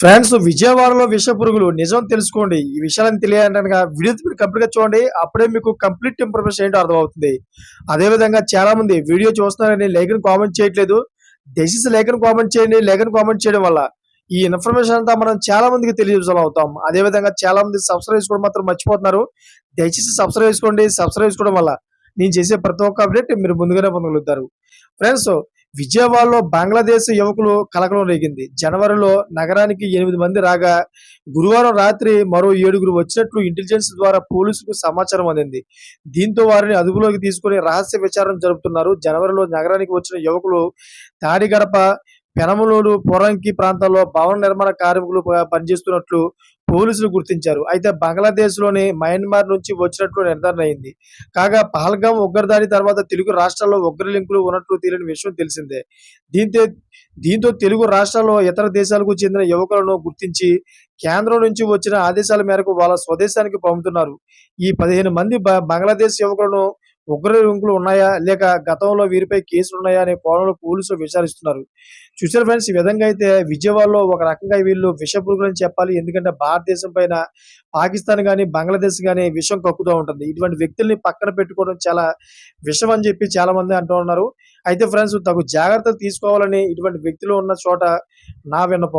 Friends విజయవాడలో విష పురుగులు నిజం తెలుసుకోండి. ఈ విషయాలను తెలియాలంటే వీడియో మీరు కంప్లీట్గా చూడండి. అప్పుడే మీకు కంప్లీట్ ఇన్ఫర్మేషన్ ఏంటో అర్థమవుతుంది. అదే విధంగా చాలా మంది వీడియో చూస్తున్నారని లేఖను కామెంట్ చేయట్లేదు. దయచేసి లేఖను కామెంట్ చేయండి. లేఖను కామెంట్ చేయడం వల్ల ఈ ఇన్ఫర్మేషన్ అంతా మనం చాలా మందికి తెలియజేయాలి అవుతాం అదే విధంగా చాలా మంది సబ్స్క్రైబ్ చేసుకోవడం మాత్రం మర్చిపోతున్నారు. దయచేసి సబ్స్క్రైబ్ చేసుకోండి. సబ్స్క్రైబ్ చేసుకోవడం వల్ల నేను చేసే ప్రతి ఒక్క అప్డేట్ మీరు ముందుగానే పొందగలుగుతారు. ఫ్రెండ్స్ విజయవాడలో బంగ్లాదేశ్ యువకులు కలకలం రేగింది. జనవరిలో నగరానికి ఎనిమిది మంది రాగా గురువారం రాత్రి మరో ఏడుగురు వచ్చినట్లు ఇంటెలిజెన్స్ ద్వారా పోలీసుకు సమాచారం అందింది. దీంతో వారిని అదుపులోకి తీసుకుని రహస్య విచారణ జరుపుతున్నారు. జనవరిలో నగరానికి వచ్చిన యువకులు తాడిగడప పెనమలూరు పొరంకి ప్రాంతాల్లో భవన నిర్మాణ కార్మికులు పనిచేస్తున్నట్లు పోలీసులు గుర్తించారు. అయితే బంగ్లాదేశ్లోని మయన్మార్ నుంచి వచ్చినట్లు నిర్ధారణ అయింది. కాగా పహల్గాం ఉగ్రదాడి తర్వాత తెలుగు రాష్ట్రాల్లో ఉగ్ర లింకులు ఉన్నట్లు తేలిన విషయం తెలిసిందే. దీంతో దీంతో తెలుగు రాష్ట్రాల్లో ఇతర దేశాలకు చెందిన యువకులను గుర్తించి కేంద్రం నుంచి వచ్చిన ఆదేశాల మేరకు వాళ్ళ స్వదేశానికి పంపుతున్నారు. ఈ పదిహేను మంది బంగ్లాదేశ్ యువకులను ఉగ్ర లింకులు ఉన్నాయా? లేక గతంలో వీరిపై కేసులు ఉన్నాయా అనే కోణంలో పోలీసులు విచారిస్తున్నారు. చూసారు ఫ్రెండ్స్ ఈ విధంగా అయితే విజయవాడలో ఒక రకంగా వీళ్ళు విషపురుగులని చెప్పాలి. ఎందుకంటే భారతదేశం పైన పాకిస్తాన్ కానీ బంగ్లాదేశ్ కానీ విషం కక్కుతూ ఉంటుంది. ఇటువంటి వ్యక్తుల్ని పక్కన పెట్టుకోవడం చాలా విషం అని చెప్పి చాలా మంది అంటూ ఉన్నారు. అయితే ఫ్రెండ్స్ తగు జాగ్రత్తలు తీసుకోవాలని ఇటువంటి వ్యక్తులు ఉన్న చోట నా విన్నపం